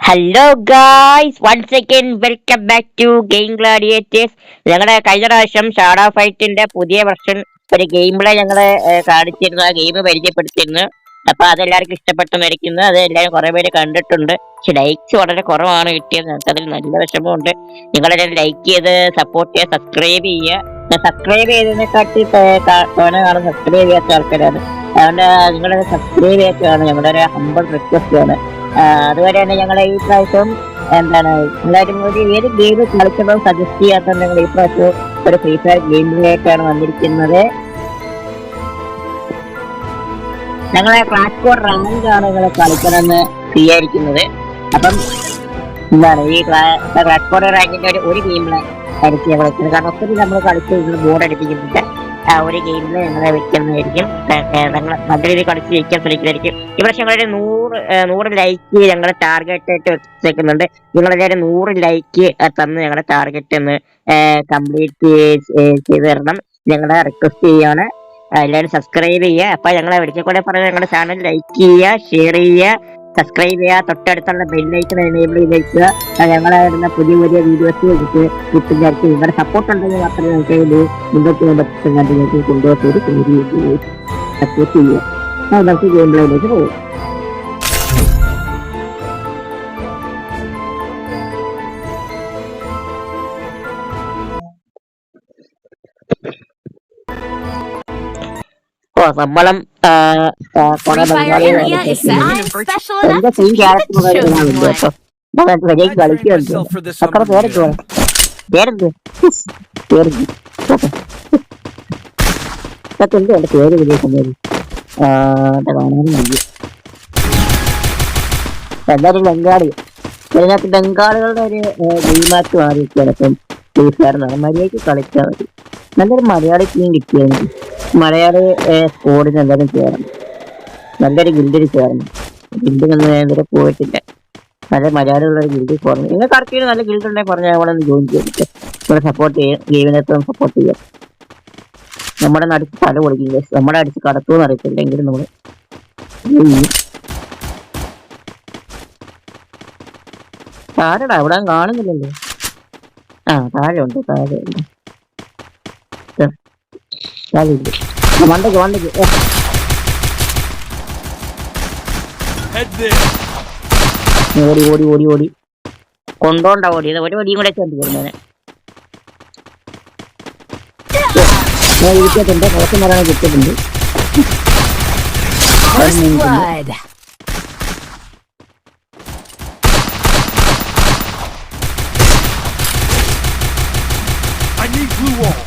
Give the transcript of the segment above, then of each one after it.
Hello guys once again welcome back to game gladiators ഞങ്ങളുടെ കഴിഞ്ഞ പ്രാവശ്യം ഷാഡോ ഫൈറ്റിന്റെ പുതിയ വെർഷൻ ഒരു ഗെയിം പ്ലേ ഞങ്ങൾ കാണിച്ചിരുന്നു. ആ ഗെയിം പരിചയപ്പെടുത്തിയിരുന്നു അപ്പൊ അതെല്ലാവർക്കും ഇഷ്ടപ്പെട്ടെന്നിരിക്കുന്നു അത് എല്ലാവരും കുറെ പേര് കണ്ടിട്ടുണ്ട്. പക്ഷെ ലൈക്സ് വളരെ കുറവാണ് കിട്ടിയത്. ഞങ്ങൾക്ക് അതിൽ നല്ല വിഷമമുണ്ട്. നിങ്ങളെല്ലാം ലൈക്ക് ചെയ്ത് സപ്പോർട്ട് ചെയ്യുക സബ്സ്ക്രൈബ് ചെയ്യുക. സബ്സ്ക്രൈബ് ചെയ്തതിനെക്കാട്ടി തോനെ കാണും സബ്സ്ക്രൈബ് ചെയ്യാത്ത ആൾക്കാരാണ്. അതുകൊണ്ട് നിങ്ങൾ സബ്സ്ക്രൈബ് ചെയ്യാത്തതാണ് ഞങ്ങളുടെ ഒരു ഹമ്പിൾ റിക്വസ്റ്റ് ആണ്. അതുപോലെ തന്നെ ഞങ്ങൾ ഈ പ്രാവശ്യം എന്താണ് എല്ലാവരും ഒരു ഏത് ഗെയിം കളിക്കണം സജസ്റ്റ് ചെയ്യാത്ത ഞങ്ങൾ ഈ പ്രാവശ്യം ഒരു ഫ്രീ ഫയർ ഗെയിമിലേക്കാണ് വന്നിരിക്കുന്നത്? ഞങ്ങളെ ക്ലാസ് കോഡ് റാങ്ക് ആണ് നിങ്ങൾ കളിക്കണമെന്ന് സ്വീകരിക്കുന്നത് അപ്പം എന്താണ് ഈ ക്ലാസ് കോഡ് റാങ്കിന്റെ ഒരു ഒരു ഞങ്ങൾ വെക്കുന്നത് കാരണം ഒത്തിരി നമ്മൾ കളിച്ച് ബോർഡ് അടിപ്പിക്കുന്നുണ്ട്. ആ ഒരു ഗെയിമിൽ ഞങ്ങളെ വെക്കുന്നതായിരിക്കും. ഞങ്ങൾ നല്ല രീതിയിൽ കളിച്ച് ജയിക്കാൻ ശ്രമിക്കുന്നതായിരിക്കും. ഈ പ്രാവശ്യം ഞങ്ങളുടെ നൂറ് നൂറ് ലൈക്ക് ഞങ്ങളുടെ ടാർഗറ്റ് ആയിട്ട് വെച്ചേക്കുന്നുണ്ട്. നിങ്ങളെല്ലാവരും നൂറ് ലൈക്ക് തന്ന് ഞങ്ങളുടെ ടാർഗറ്റ് ഒന്ന് കംപ്ലീറ്റ് ചെയ്ത് തരണം. ഞങ്ങളെ റിക്വസ്റ്റ് ചെയ്യാണ്. എല്ലാവരും സബ്സ്ക്രൈബ് ചെയ്യുക. അപ്പൊ ഞങ്ങളെ ഒരിക്കൽ കൂടെ പറഞ്ഞ ഞങ്ങളുടെ ചാനൽ ലൈക്ക് ചെയ്യുക ഷെയർ ചെയ്യുക. സബ്സ്ക്രൈബ് ചെയ്യുക തൊട്ടടുത്തുള്ള ബെല്ലൈക്കൺ എനേബിൾ ചെയ്ത് ഞങ്ങളെ വരുന്ന പുതിയ പുതിയ വീഡിയോസ് നിങ്ങൾക്ക് കിട്ടുന്നതായിരിക്കും നിങ്ങളുടെ സപ്പോർട്ട് ഉണ്ടെങ്കിൽ മാത്രമേ ഞങ്ങൾക്ക് ഇത് മുമ്പത്തെ കൊണ്ടുപോയിട്ട് ഒരു സപ്പോർട്ട് ചെയ്യുക. നമുക്ക് ഗെയിം പ്ലേയിലേക്ക് പോകും. സെയിം ക്യാരക്ടർ കളിക്കുന്നുണ്ട് പേരെന്തോ? പേരെന്ത്? ഇതൊക്കെ എന്ത് എന്റെ പേര് വിജയിക്കുന്നത് എന്തായാലും ബംഗാളി. ബംഗാളികളുടെ ഒരു ഗെയിമാക്കി മാറിയിരിക്കുകയാണ്. ഇപ്പം ഫ്രീ ഫയർ മര്യാദയ്ക്ക് കളിച്ചാൽ മതി. നല്ലൊരു മലയാളി ടീം കിട്ടിയെങ്കിൽ മലയാളി സ്കോഡിന് എന്തായാലും ചേരണം നല്ലൊരു ഗിൽഡിൽ ചേരണം ഗിൽഡിൽ നിന്ന് ഞാൻ ഇതുവരെ പോയിട്ടില്ല. നല്ല മലയാളികളുടെ ഗിൽഡിൽ പോകണം നിങ്ങൾക്ക് ആർക്കെങ്കിലും നല്ല ഗിൽഡ് ഉണ്ടെങ്കിൽ പറഞ്ഞാൽ അവിടെ ഒന്ന് ജോയിൻ ചെയ്തിട്ട് ഇവിടെ സപ്പോർട്ട് ചെയ്യാം. ഗെയിമിനകത്ത് സപ്പോർട്ട് ചെയ്യാം. നമ്മുടെ നടുക്ക് തല പൊളിക്കും guys. നമ്മുടെ അടിച്ച് കടത്തു എന്ന് അറിയത്തില്ലെങ്കിലും നമ്മൾ താഴെടാ അവിടെ കാണുന്നില്ലല്ലോ. ആ താഴെ ഉണ്ട് താഴെ ഉണ്ട് Head there. ഓടി ഓടി ഓടി ഓടി കൊണ്ടോണ്ട ഓടിയത് ഒരു വടിയും കൂടെ ചേർത്ത് കൊടുക്കുന്നതിനെ ഞാൻ ഇരിക്കത്തുണ്ട് കുറച്ച് മരണം കിട്ടിയിട്ടുണ്ട്. I need blue wall.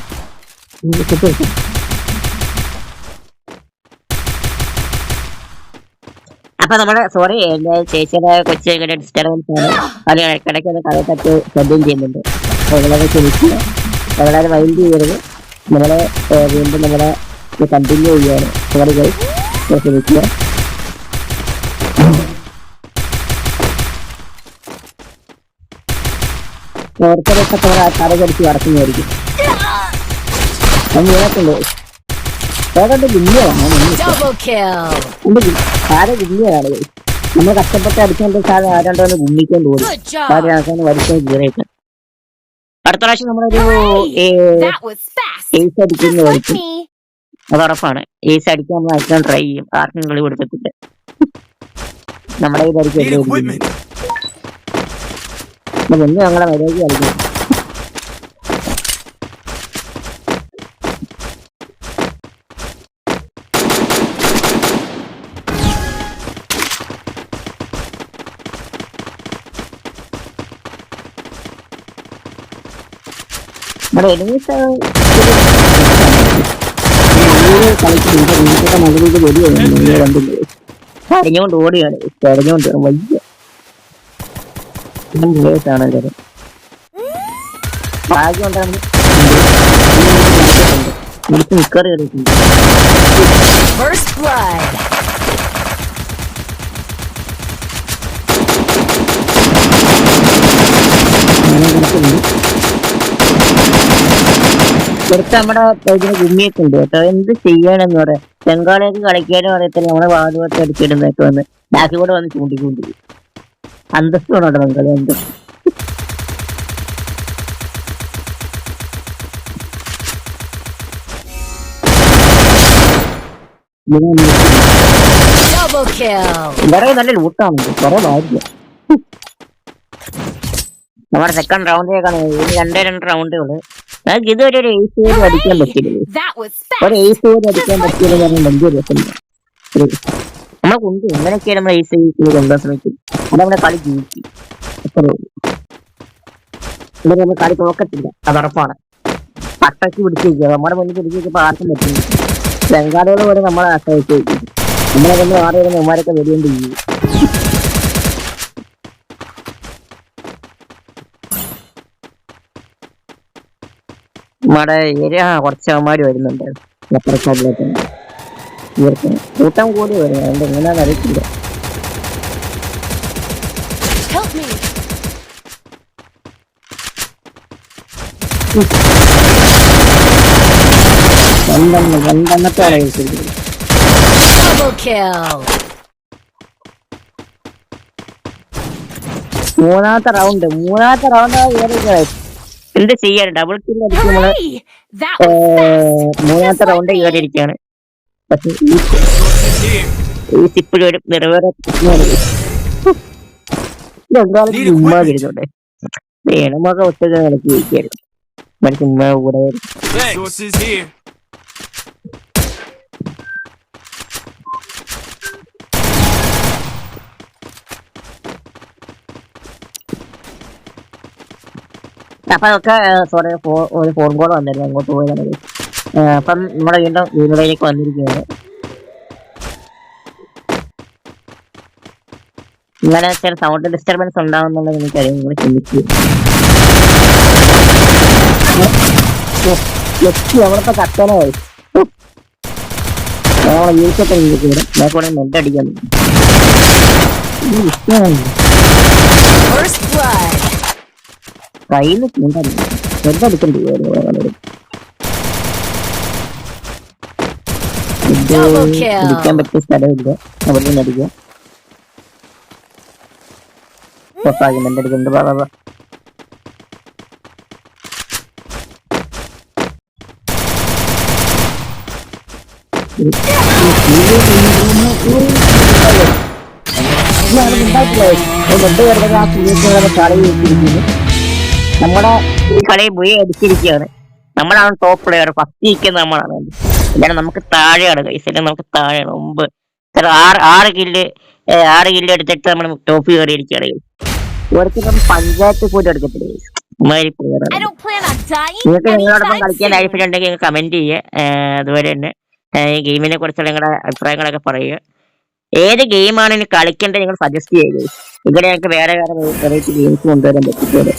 അപ്പൊ നമ്മുടെ സോറി എന്റെ ചേച്ചിയുടെ കൊച്ചു ഡിസ്റ്റർബൻസ് ആണ് അത് ഇടയ്ക്കിടയ്ക്ക് അത് കഥ തട്ട് ശബ്ദം ചെയ്യുന്നുണ്ട്. നിങ്ങളൊക്കെ ക്ഷമിക്കുക വളരെ മൈൻഡ് ചെയ്യരുത്. നമ്മളെ വീണ്ടും നമ്മളെ കണ്ടിന്യൂ ചെയ്യാണ് സോറി ഗൈ ക്ഷമിക്കുക. ഓർത്തരൊക്കെ കഥ കടിച്ച് നടക്കുന്നതായിരിക്കും അത് നീളത്തുള്ളൂ സാര ഗുല്യമാണ് നമ്മൾ കഷ്ടപ്പെട്ട് അടിച്ചുകൊണ്ട് സാധനം ആരാണ്ടോന്ന് ഗുമ്മിക്കൊണ്ട് ഓടി. Good സാര job. ആൾക്കാണ് കീറിയിട്ട്. അടുത്ത പ്രാവശ്യം നമ്മളൊരു Hooray! That was fast. Ace അടിക്കുന്ന like അത് ഉറപ്പാണ്. ഏസ് അടിക്കാൻ നമ്മൾ അടിക്കാൻ ട്രൈ ചെയ്യും. ആർക്കും കളി കൊടുക്കത്തില്ല. നമ്മുടെ ഇതായിരിക്കും. ഒന്ന് ഞങ്ങളെ മര്യാദ കളിക്കും നമ്മുടെ എനിമീസ് കളിക്കുന്നുണ്ട് രീതിയിൽ വെടിയാണ് കണ്ടില്ലേ കരഞ്ഞുകൊണ്ട് ഓടിയാണ്. കരഞ്ഞുകൊണ്ട് വയ്യ. ആണ് എല്ലാവരും. ഭാഗ്യം കൊണ്ടാണ്. നമുക്ക് നിക്കറി കയറിയിട്ടുണ്ട് First blood. കിടക്കുന്നുണ്ട് നമ്മുടെ ഇതിന് ഗുമ്മിയൊക്കെ ഉണ്ട് കേട്ടോ. എന്ത് ചെയ്യണമെന്ന് പറയാം. ബംഗാളിയൊക്കെ കളിക്കാനും അറിയത്തില്ല. നമ്മളെ വാതുവൊക്കെ അടിച്ചിടുന്നൊക്കെ വന്ന് ബാക്കി കൂടെ വന്ന് ചൂണ്ടിക്കൂണ്ടി അന്തസ്ത് വേണോട്ടോ ബംഗാളി അന്തസ്സ് നല്ല ലൂട്ടാണ് കുറെ ഭാഗ്യം. നമ്മുടെ സെക്കൻഡ് റൗണ്ടിലേക്കാണ് രണ്ടേ രണ്ട് റൗണ്ടേ ഉള്ളു. ഞങ്ങൾക്ക് ഇതുവരെ ഒരു എയ്സ് പോലും അടിക്കാൻ പറ്റില്ല ഒരു. എയ്സ് പോലും അടിക്കാൻ പറ്റില്ല പറഞ്ഞാൽ വലിയ രസമില്ല നമ്മളെ കൊണ്ട് എങ്ങനെയൊക്കെയാണ് നമ്മൾ എയ്സ് കൊണ്ടുപോകാൻ ശ്രമിക്കും അത് നമ്മുടെ കളി ജീവിച്ചു അത്രേ നമ്മൾ കളി തോക്കത്തില്ല. അത് ഉറപ്പാണ്. പട്ടക്ക് പിടിച്ചിരിക്കുക. നമ്മുടെ മുന്നിൽ പിടിച്ചിരിക്കുമ്പോൾ ആർക്കും പറ്റില്ല. ബംഗാളികൾ പോലെ നമ്മളെ ആശ്രയിച്ചു നമ്മളെ കൊണ്ട് ആറ് വരുന്ന മെമ്മാരൊക്കെ വരികയും ചെയ്യും. നമ്മുടെ ഏരിയ കുറച്ച് അവന്മാര് വരുന്നുണ്ട്. അപ്പുറത്തേക്ക് ഇവർക്ക് കൂട്ടം കൂടി വരും. അതുകൊണ്ട് എങ്ങനെയാണെന്ന് അറിയത്തില്ല. രണ്ടെണ്ണം kill. മൂന്നാമത്തെ റൗണ്ട് മൂന്നാമത്തെ റൗണ്ട് എന്ത് ചെയ്യാൻ ഡബിൾ കിൽ. മൂന്നാമത്തെ റൗണ്ട് കയറിയിരിക്കുകയാണ്. പക്ഷെ ഈ സിപ്പിൽ ഒരു നിറവേറെ എന്തായാലും ചുമ്മാ വരുന്നുണ്ട്. വേണമൊക്കെ ഒറ്റ കളിച്ച് ജയിക്കായിരുന്നു ചുമ്മാ കൂടെ അപ്പൊ അതൊക്കെ സോറി ഒരു ഫോൺ കോൾ വന്നിരുന്നു അങ്ങോട്ട് പോയി തന്നെ അപ്പം നമ്മുടെ വീണ്ടും വീടുകളിലേക്ക് വന്നിരിക്കുകയാണ്. ഇങ്ങനെ ചില സൗണ്ട് ഡിസ്റ്റർബൻസ് ഉണ്ടാവുന്നുള്ളത് എനിക്കറിയാം നിങ്ങൾ ചിന്തിച്ചു. അവിടുത്തെ കത്തനായി നമ്മളെ വീഴ്ചത്തെ വീഴ്ച വരും ബാക്കി നെറ്റ് അടിക്കാൻ. കയ്യിൽ kill. അടിക്കാൻ പറ്റിയ സ്ഥലമില്ല. അവിടെ നിന്ന് അടിക്കാം. പൊട്ടാകുന്നുണ്ട് അടിക്കുന്നുണ്ട് പറ ആ സുഹൃത്തുക്കളെ കളി വെച്ചിരിക്കുന്നു. നമ്മുടെ ഈ കളി മുഴുവൻ അടിച്ചിരിക്കുകയാണ്. നമ്മളാണ് ടോപ്പ് പ്ലെയർ ഫസ്റ്റ് നിൽക്കുന്ന നമ്മളാണ്. എന്നാലും നമുക്ക് താഴെയാണ് കൈസ് നമുക്ക് താഴെയാണ് മുമ്പ്. ആറ് ആറ് കില്ല് ആറ് കില്ല് എടുത്തിട്ട് നമ്മൾ ടോപ്പ് കയറിയിരിക്കുകയാണ് ഒരിക്കലും പഞ്ചായത്ത് പോലും എടുക്കത്തില്ല നിങ്ങൾക്ക് നിങ്ങളോടൊപ്പം കളിക്കാൻ. താല്പര്യമുണ്ടെങ്കിൽ കമന്റ് ചെയ്യുക. അതുപോലെ തന്നെ ഈ ഗെയിമിനെ കുറിച്ചുള്ള നിങ്ങളുടെ അഭിപ്രായങ്ങളൊക്കെ പറയുക. ഏത് ഗെയിമാണ് ഇനി കളിക്കേണ്ടത് നിങ്ങൾ സജസ്റ്റ് ചെയ്യുക ഇവിടെ ഞങ്ങൾക്ക് വേറെ വേറെ വെറൈറ്റി ഗെയിംസ് കൊണ്ടുവരാൻ പറ്റിയത്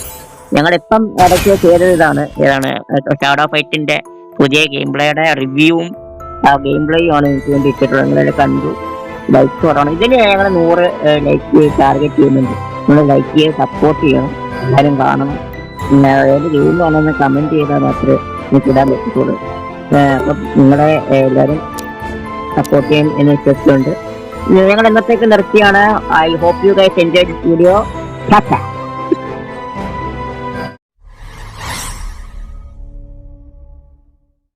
ഞങ്ങളിപ്പം ഇടയ്ക്ക് ചെയ്തത് ഇതാണ് ഏതാണ് ഷാഡോ ഫൈറ്റിന്റെ പുതിയ ഗെയിം പ്ലേയുടെ റിവ്യൂവും ആ ഗെയിം പ്ലേയും ആണ് എനിക്ക് വേണ്ടി ഇട്ടിട്ടുള്ളത് നിങ്ങളെല്ലാം കണ്ടു. ലൈക്ക് കുറവാണ്. ഇതിന് ഞങ്ങൾ നൂറ് ലൈക്ക് ടാർഗറ്റ് ചെയ്യുന്നുണ്ട്. നിങ്ങൾ ലൈക്ക് ചെയ്ത് സപ്പോർട്ട് ചെയ്യണം. എല്ലാവരും കാണണം. ഏത് ഗെയിം വേണമെന്ന് കമന്റ് ചെയ്താൽ മാത്രമേ എനിക്ക് ഇടാൻ പറ്റത്തുള്ളൂ. അപ്പം നിങ്ങളെ എല്ലാവരും സപ്പോർട്ട് ചെയ്യാൻ എന്ന് വിശ്വസിച്ചുകൊണ്ട് ഞങ്ങൾ എന്നത്തേക്ക് നിർത്തിയാണ്. I hope you guys enjoy video